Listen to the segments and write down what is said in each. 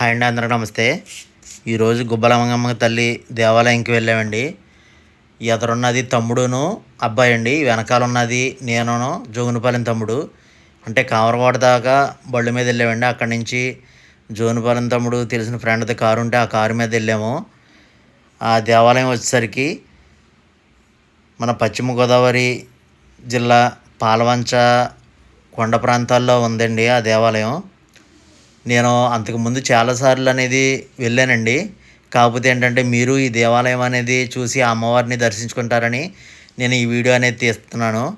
Hi అండి అందరికీ నమస్తే. ఈరోజు గుబ్బలమంగమ్మ తల్లి దేవాలయంకి వెళ్ళామండి. ఎదురున్నది తమ్ముడును అబ్బాయి అండి. వెనకాల ఉన్నది నేనును జోగునిపాలెం తమ్ముడు. అంటే కామరవాడ దాకా బళ్ళు మీద వెళ్ళామండి. అక్కడి నుంచి జోగునుపాలెం తమ్ముడు తెలిసిన ఫ్రెండ్ది కారు ఉంటే ఆ కారు మీద వెళ్ళాము. ఆ దేవాలయం వచ్చేసరికి మన పశ్చిమ గోదావరి జిల్లా పాలవంచ కొండ ప్రాంతాల్లో ఉందండి ఆ దేవాలయం. నేను అంతకుముందు చాలాసార్లు అనేది వెళ్ళానండి. కాకపోతే ఏంటంటే మీరు ఈ దేవాలయం అనేది చూసి ఆ అమ్మవారిని దర్శించుకుంటారని నేను ఈ వీడియో అనేది తీస్తున్నాను.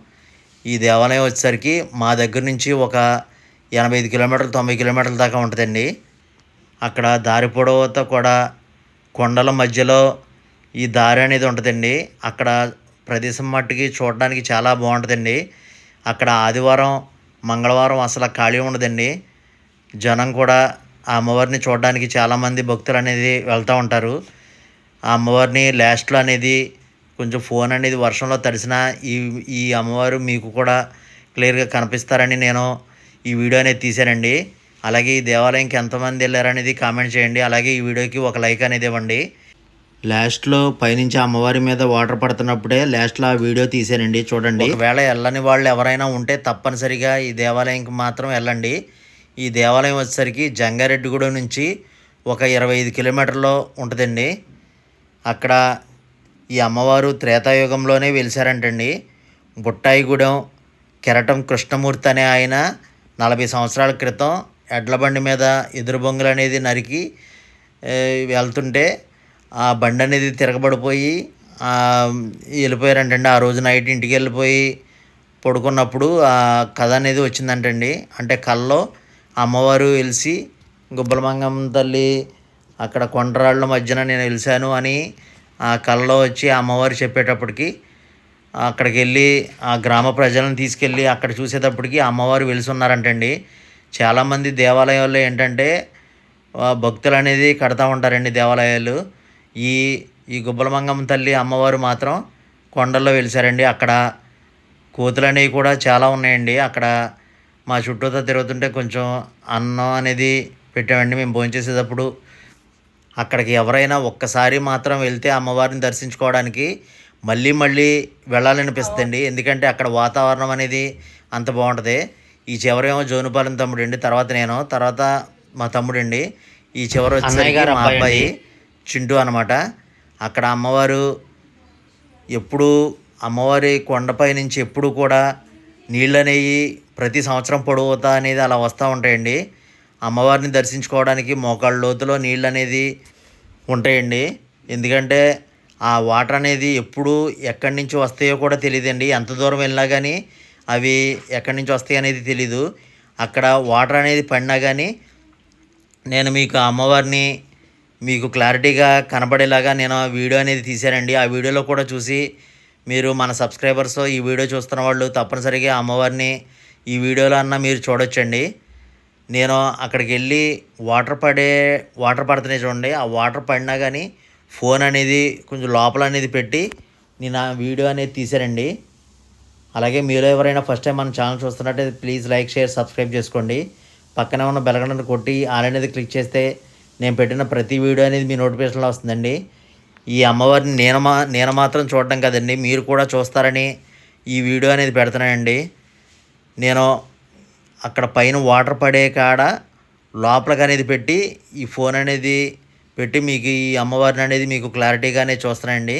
ఈ దేవాలయం వచ్చేసరికి మా దగ్గర నుంచి ఒక ఎనభై ఐదు కిలోమీటర్లు తొంభై కిలోమీటర్ల దాకా ఉంటుందండి. అక్కడ దారి పొడవుతో కూడా కొండల మధ్యలో ఈ దారి అనేది ఉంటుందండి. అక్కడ ప్రదేశం మట్టుకి చూడడానికి చాలా బాగుంటుందండి. అక్కడ ఆదివారం మంగళవారం అసలు ఖాళీ ఉండదండి. జనం కూడా ఆ అమ్మవారిని చూడడానికి చాలామంది భక్తులు అనేది వెళ్తూ ఉంటారు. ఆ అమ్మవారిని లాస్ట్లో అనేది కొంచెం ఫోన్ అనేది వర్షంలో తడిసిన ఈ ఈ అమ్మవారు మీకు కూడా క్లియర్గా కనిపిస్తారని నేను ఈ వీడియో అనేది తీశానండి. అలాగే ఈ దేవాలయంకి ఎంతమంది వెళ్ళారనేది కామెంట్ చేయండి. అలాగే ఈ వీడియోకి ఒక లైక్ అనేది ఇవ్వండి. లాస్ట్లో పైనుంచి అమ్మవారి మీద వాటర్ పడుతున్నప్పుడే లాస్ట్లో ఆ వీడియో తీసానండి చూడండి. ఒకవేళ వెళ్ళని వాళ్ళు ఎవరైనా ఉంటే తప్పనిసరిగా ఈ దేవాలయంకి మాత్రం వెళ్ళండి. ఈ దేవాలయం వచ్చేసరికి జంగారెడ్డిగూడెం నుంచి ఒక ఇరవై ఐదు కిలోమీటర్లో ఉంటుందండి. అక్కడ ఈ అమ్మవారు త్రేతాయుగంలోనే వెలిసారంటండి బుట్టాయిగూడెం కెరటం కృష్ణమూర్తి అనే ఆయన నలభై సంవత్సరాల క్రితం ఎడ్ల బండి మీద ఎదురు బొంగులు అనేది నరికి వెళ్తుంటే ఆ బండి అనేది తిరగబడిపోయి వెళ్ళిపోయారంటండి. ఆ రోజు నైట్ ఇంటికి వెళ్ళిపోయి పడుకున్నప్పుడు ఆ కథ అనేది వచ్చిందంటండి. అంటే కల్లో అమ్మవారు వెలిసి గుబ్బలమంగమ్మ తల్లి అక్కడ కొండరాళ్ళ మధ్యన నేను వెలిసాను అని ఆ కళ్ళలో వచ్చి అమ్మవారు చెప్పేటప్పటికి అక్కడికి వెళ్ళి ఆ గ్రామ ప్రజలను తీసుకెళ్ళి అక్కడ చూసేటప్పటికి అమ్మవారు వెలుసున్నారంటండి. చాలామంది దేవాలయాల్లో ఏంటంటే భక్తులు అనేది కడతా ఉంటారండి దేవాలయాలు. ఈ ఈ గుబ్బలమంగమ్మ తల్లి అమ్మవారు మాత్రం కొండల్లో వెలిసారండి. అక్కడ కోతులు అనేవి కూడా చాలా ఉన్నాయండి. అక్కడ మా చుట్టూతో తిరుగుతుంటే కొంచెం అన్నం అనేది పెట్టామండి మేము భోంచేసేటప్పుడు అక్కడికి ఎవరైనా ఒక్కసారి మాత్రం వెళ్తే అమ్మవారిని దర్శించుకోవడానికి మళ్ళీ మళ్ళీ వెళ్ళాలనిపిస్తుంది ఎందుకంటే అక్కడ వాతావరణం అనేది అంత బాగుంటుంది. ఈ చివరేమో జోనుపాలెం తమ్ముడు అండి తర్వాత నేను తర్వాత మా తమ్ముడు అండి. ఈ చివరి వచ్చేసరికి మా అబ్బాయి చింటూ అనమాట అక్కడ అమ్మవారు ఎప్పుడు అమ్మవారి కొండపై నుంచి ఎప్పుడు కూడా నీళ్ళు అనేవి ప్రతి సంవత్సరం పొడవుతా అనేది అలా వస్తూ ఉంటాయండి. అమ్మవారిని దర్శించుకోవడానికి మోకాళ్ళ లోతులో నీళ్ళు అనేది ఉంటాయండి. ఎందుకంటే ఆ వాటర్ అనేది ఎప్పుడు ఎక్కడి నుంచి వస్తాయో కూడా తెలియదండి ఎంత దూరం వెళ్ళినా కానీ అవి ఎక్కడి నుంచి వస్తాయి అనేది తెలీదు. అక్కడ వాటర్ అనేది పడినా కానీ నేను మీకు అమ్మవారిని మీకు క్లారిటీగా కనబడేలాగా నేను ఆ వీడియో అనేది తీశానండి. ఆ వీడియోలో కూడా చూసి మీరు మన సబ్స్క్రైబర్స్ ఈ వీడియో చూస్తున్న వాళ్ళు తప్పనిసరిగా అమ్మవారిని ఈ వీడియోలో అన్న మీరు చూడొచ్చండి. నేను అక్కడికి వెళ్ళి వాటర్ పడే వాటర్ పడుతున్నాయి చూడండి. ఆ వాటర్ పడినా కానీ ఫోన్ అనేది కొంచెం లోపల అనేది పెట్టి నేను ఆ వీడియో అనేది తీశానండి. అలాగే మీరు ఎవరైనా ఫస్ట్ టైం మన ఛానల్ చూస్తున్నట్టయితే ప్లీజ్ లైక్ షేర్ సబ్స్క్రైబ్ చేసుకోండి. పక్కనే ఉన్న బెలగడని కొట్టి ఆల్ అనేది క్లిక్ చేస్తే నేను పెట్టిన ప్రతి వీడియో అనేది మీ నోటిఫికేషన్లో వస్తుందండి. ఈ అమ్మవారిని నేను మా నేను మాత్రం చూడటం కదండి. మీరు కూడా చూస్తారని ఈ వీడియో అనేది పెడుతున్నానండి. నేను అక్కడ పైన వాటర్ పడే కాడ లోపలికి అనేది పెట్టి ఈ ఫోన్ అనేది పెట్టి మీకు ఈ అమ్మవారిని అనేది మీకు క్లారిటీగానే చూస్తానండి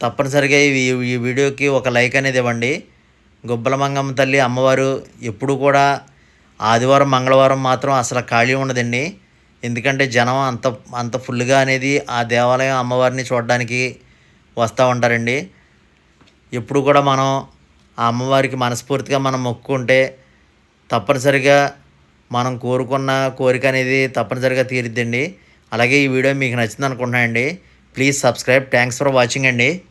తప్పనిసరిగా ఈ ఈ వీడియోకి ఒక లైక్ అనేది ఇవ్వండి. గుబ్బలమంగమ్మ తల్లి అమ్మవారు ఎప్పుడు కూడా ఆదివారం మంగళవారం మాత్రం అసలు ఖాళీ ఉండదండి. ఎందుకంటే జనం అంత అంత ఫుల్గా అనేది ఆ దేవాలయం అమ్మవారిని చూడడానికి వస్తూ ఉంటారండి. ఎప్పుడు కూడా మనం ఆ అమ్మవారికి మనస్ఫూర్తిగా మనం మొక్కుకుంటే తప్పనిసరిగా మనం కోరుకున్న కోరిక అనేది తప్పనిసరిగా తీరుద్దండి. అలాగే ఈ వీడియో మీకు నచ్చింది అనుకుంటున్నానండి please subscribe. Thanks for watching అండి.